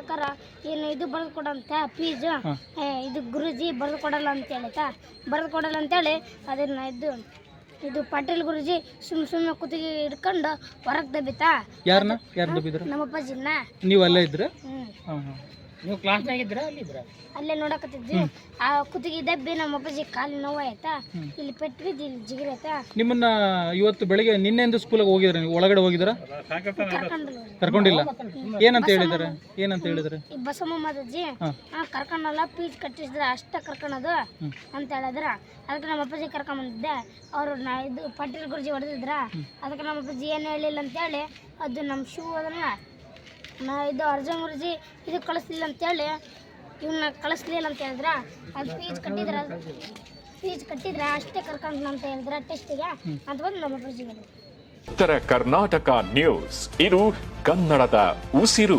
ಕಾಕಾರ ಏನು ಇದು ಬರೆದು ಕೊಡಂತ ಫೀಸ್ ಇದು ಗುರುಜಿ ಬರೆದು ಕೊಡಲ್ಲ ಅಂತ ಹೇಳಿತಾ ಬರೆದು ಕೊಡಲ್ಲ ಅಂತೇಳಿ ಅದನ್ನ ಇದು ಇದು ಪಾಟೀಲ್ ಗುರುಜಿ ಸುಮ್ ಸುಮ್ಮನೆ ಕುತ್ತಿಗೆ ಹಿಡ್ಕೊಂಡು ಹೊರಗೆ ದಬ್ಬಿತಾ? ಯಾರನ್ನ ಯಾರು ನಮ್ಮ ಅಪ್ಪಾಜಿನ ನೀವು ಅಲ್ಲೇ ಇದ್ರ? ಹ್ಞೂ ನೀವು ಕ್ಲಾಸ್ನಾಗ ಇದ್ರ ಅಲ್ಲಿ ನೋಡಕತ್ತಿದ್ವಿ. ಆ ಕುತ್ತಿಗೆ ದಬ್ಬಿ ನಮ್ಮ ಅಪ್ಪಾಜಿ ಕಾಲು ನೋವು ಆಯ್ತಾ ಇಲ್ಲಿ ಪೆಟ್ಟು ಬಿದ್ದು ಇಲ್ಲಿ ಜಿಗಿರೈತಾ ನಿಮ್ಮನ್ನ ಇವತ್ತು ಬೆಳಿಗ್ಗೆ ನಿನ್ನೆಂದು ಸ್ಕೂಲಿಗೆ ಹೋಗಿದ್ರ ನೀವು? ಒಳಗಡೆ ಹೋಗಿದ್ರ ಕರ್ಕೊಂಡು ಕರ್ಕೊಂಡಿಲ್ಲ? ಏನಂತ ಹೇಳಿದಾರೆ ಏನಂತ ಹೇಳಿದಾರೆ ಈ ಬಸಮ್ಮ ಮಾತಾಜಿ ಹಾ. ಕರ್ಕೊಂಡಲ್ಲ ಫೀಸ್ ಕಟ್ಟಿಸಿದ್ರ ಅಷ್ಟ ಕರ್ಕೊಳೋದು ಅಂತ ಹೇಳಿದ್ರ. ಅದಕ್ಕೆ ನಮ್ಮ ಅಪ್ಪಾಜಿ ಕರ್ಕೊಂಬಂದಿದ್ದೆ ಅವರು ನಾ ಇದು ಪಟೀಲ್ ಗುರುಜಿ ಹೊಡೆದಿದ್ರ. ಅದಕ್ಕೆ ನಮ್ಮ ಅಪ್ಪಾಜಿ ಏನು ಹೇಳಿಲ್ಲ ಅಂತೇಳಿ ಅದು ನಮ್ಮ ಶೂ ಅದನ್ನ ನಾ ಇದು ಅರ್ಜುನ್ ಗುರುಜಿ ಇದು ಕಳಿಸ್ಲಿಲ್ಲ ಅಂತೇಳಿ. ಇವನ್ನ ಕಳಿಸ್ಲಿಲ್ಲ ಅಂತ ಹೇಳಿದ್ರ? ಅದು ಫೀಸ್ ಕಟ್ಟಿದ್ರ? ಫೀಸ್ ಕಟ್ಟಿದ್ರೆ ಅಷ್ಟೇ ಕರ್ಕೊಂಡು ಅಂತ ಹೇಳಿದ್ರ ಟೆಸ್ಟಿಗೆ ಅಂತ ಬಂದು ನಮ್ಮ ಉತ್ತರ ಕರ್ನಾಟಕ ನ್ಯೂಸ್ ಇದು ಕನ್ನಡದ ಉಸಿರು.